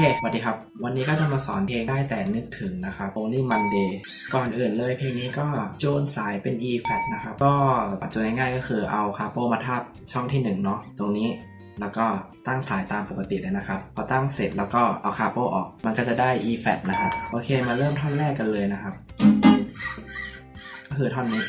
สวัสดีครับ วันนี้ก็จะมาสอนเพลงได้แต่นึกถึงนะครับ Only Monday ก่อนอื่นเลยเพลงนี้ก็โจนสายเป็น E flat นะครับ ก็ปัจจุบันง่ายๆก็คือเอาคาโปมาทับช่องที่1เนาะตรงนี้แล้วก็ตั้งสายตามปกติเลยนะครับ พอตั้งเสร็จแล้วก็เอาคาโปออก มันก็จะได้ E flat นะครับ โอเคมาเริ่มท่อนแรกกันเลยนะครับ ก็คือท่อนนี้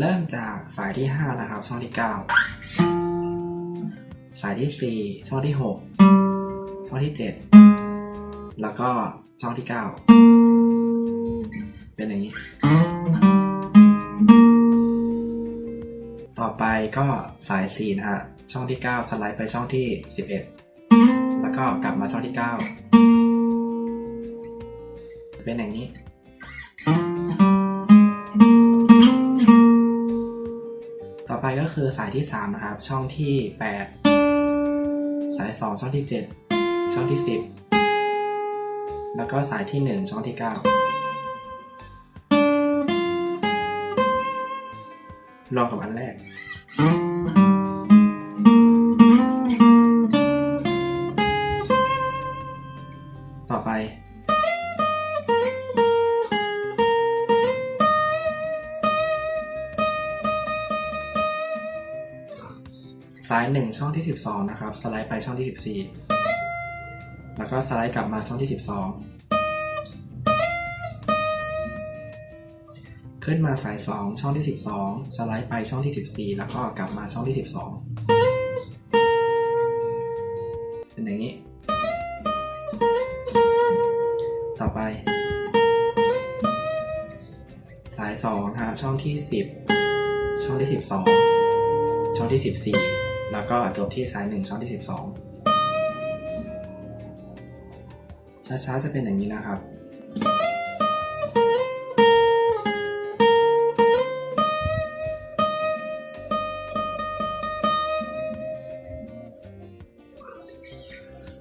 เริ่มจากสายที่ 5 นะครับ ช่องที่ 9 สายที่ 4 ช่องที่ 6 ช่องที่ 7 แล้วก็ช่องที่ 9 เป็นอย่างนี้ ต่อไปก็สาย 4 นะฮะ ช่องที่ 9 สไลด์ไปช่องที่ 11 แล้วก็กลับมาช่องที่ 9 เป็นอย่างนี้ ไปก็คือสายที่3นะครับ ช่องที่ 8 สาย 2 ช่องที่ 7 ช่องที่ 10 แล้วก็สายที่ 1 ช่องที่ 9 ลองกับอันแรก สาย 1 ช่องที่ 12 นะครับ สไลด์ไปช่องที่ 14 แล้วก็สไลด์กลับมาช่องที่ 12 ขึ้นมาสาย 2 ช่องที่ 12 สไลด์ไปช่องที่ 14 แล้วก็กลับมาช่องที่ 12 เป็นอย่างนี้ ต่อไป สาย2ฮะช่องที่ 10 ช่องที่ 12ช่องที่ 14 แล้วก็จบที่สาย 1ช่องที่ 12 ช้าๆจะเป็นอย่างนี้นะครับ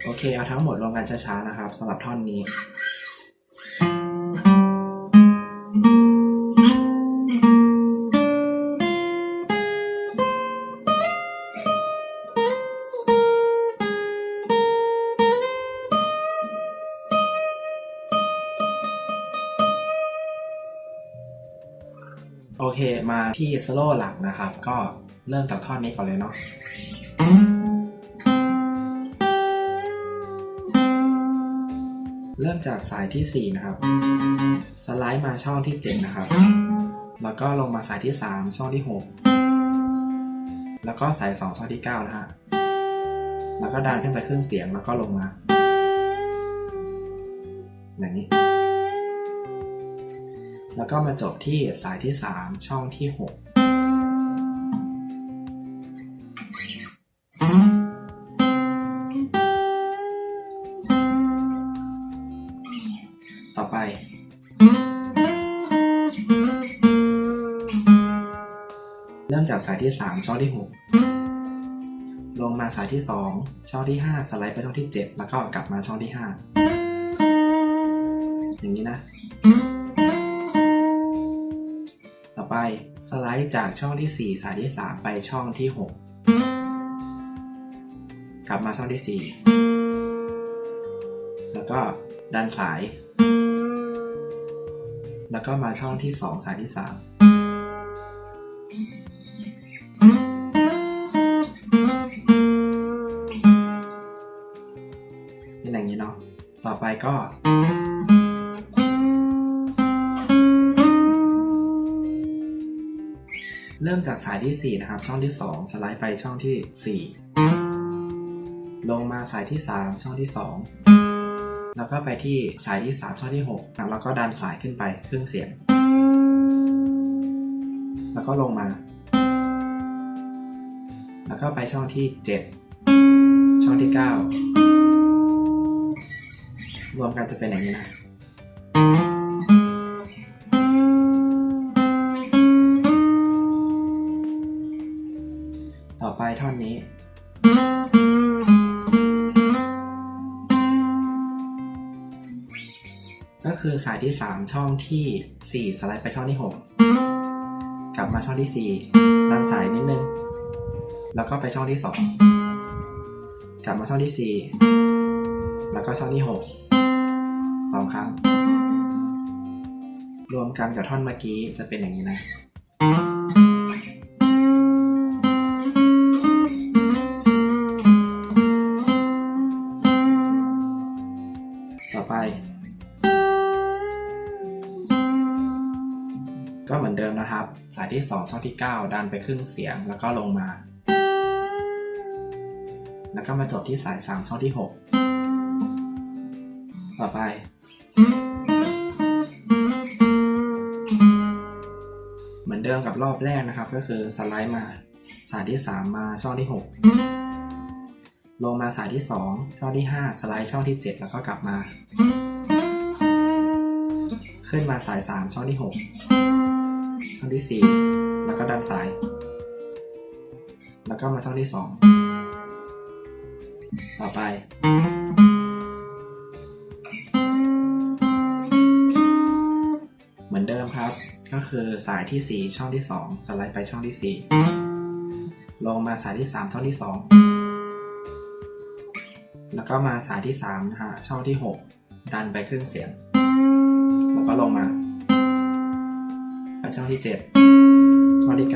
โอเค เอาทั้งหมดรวมกันช้าๆนะครับสำหรับท่อนนี้ มาที่สโลว์หลักนะครับ ก็เริ่มจากท่อนนี้ก่อนเลยเนาะเริ่มจากสายที่ 4 นะครับ สไลด์มาช่องที่ 7 นะครับ แล้วก็ลงมาสายที่ 3 ช่องที่ 6 แล้วก็สาย 2 ช่องที่ 9 นะฮะ แล้วก็ดันขึ้นไปครึ่งเสียงแล้วก็ลงมา อย่างนี้ แล้วก็มาจบที่สายที่ 3 ช่องที่ 6ต่อไป เริ่มจากสายที่ 3 ช่องที่ 6 ลงมาสายที่ 2 ช่องที่ 5 สไลด์ไปช่องที่ 7 แล้วก็กลับมาช่องที่ 5 อย่างนี้นะ ไปสไลด์จากช่องที่ 4 สายที่ 3 ไปช่องที่ 6 กลับมาช่องที่ 4 แล้วก็ดันสาย แล้วก็มาช่องที่ 2 สายที่ 3เป็นอย่างนี้เนาะ ต่อไปก็ เริ่มจากสายที่ 4 นะครับ ช่องที่ 2 สไลด์ไปช่องที่ 4 ลงมาสายที่ 3 ช่องที่ 2 แล้วก็ไปที่สายที่ 3 ช่องที่6แล้วก็ดันสายขึ้นไปครึ่งเสียง แล้วก็ลงมา แล้วก็ไปช่องที่ 7 ช่องที่ 9 รวมกันจะเป็นอย่างนี้นะ นนี้ลคือสายที่ 3 ช่องที่ 4 สไลด์ไปช่องที่ 6 กลับมาช่องที่ 4 ดันสายนิดนึง แล้วก็ไปช่องที่ 2 กลับมาช่องที่ 4 แล้วก็ช่องที่6สองครั้ง รวมกันกับท่อนเมื่อกี้จะเป็นอย่างนี้นะ สายที่ 2 ช่องที่ 9 ดันไปครึ่งเสียงแล้วก็ลงมา แล้วก็มาจบที่สาย 3 ช่องที่ 6 ต่อไป เหมือนเดิมกับรอบแรกนะครับ ก็คือสไลด์มา สายที่ 3 มาช่องที่ 6 ลงมาสายที่ 2 ช่องที่ 5 สไลด์ช่องที่ 7 แล้วก็กลับมา ขึ้นมาสาย 3 ช่องที่ 6 ช่องที่ 4 แล้วก็ดันสาย แล้วก็มาช่องที่ 2 ต่อไป เหมือนเดิมครับ ก็คือสายที่ 4 ช่องที่ 2 สไลด์ไปช่องที่ 4 ลงมาสายที่ 3 ช่องที่ 2 แล้วก็มาสายที่3นะฮะช่องที่ 6 ดันไปครึ่งเสียง แล้วก็ลงมา ไปช่องที่ 7 ช่องที่ 9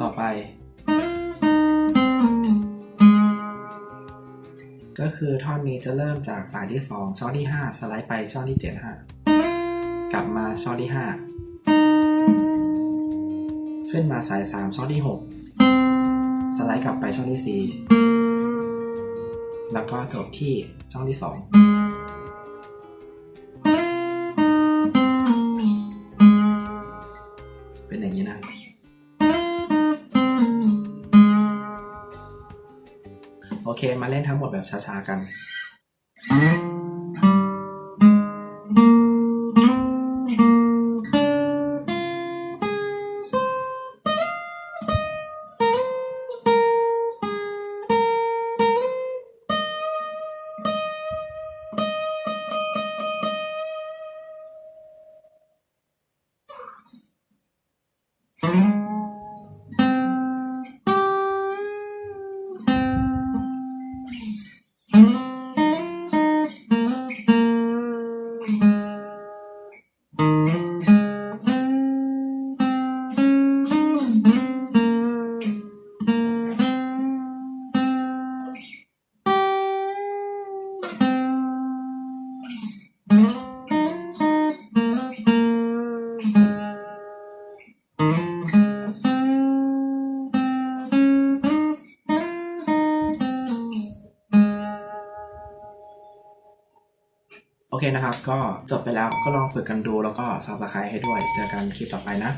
ต่อไป ก็คือท่อนนี้จะเริ่มจากสายที่ 2 ช่องที่ 5 สไลด์ไปช่องที่7ฮะกลับมาช่องที่ 5 ขึ้นมาสาย 3 ช่องที่ 6 สไลด์กลับไปช่องที่ 4 แล้วก็จบที่ช่องที่ 2 เป็นอย่างนี้นะ โอเคมาเล่นทั้งหมดแบบช้าๆกัน โอเคนะครับ ก็จบไปแล้วก็ลองฝึกกันดูแล้วก็ซับสไครต์ให้ด้วย เจอกันคลิปต่อไปนะ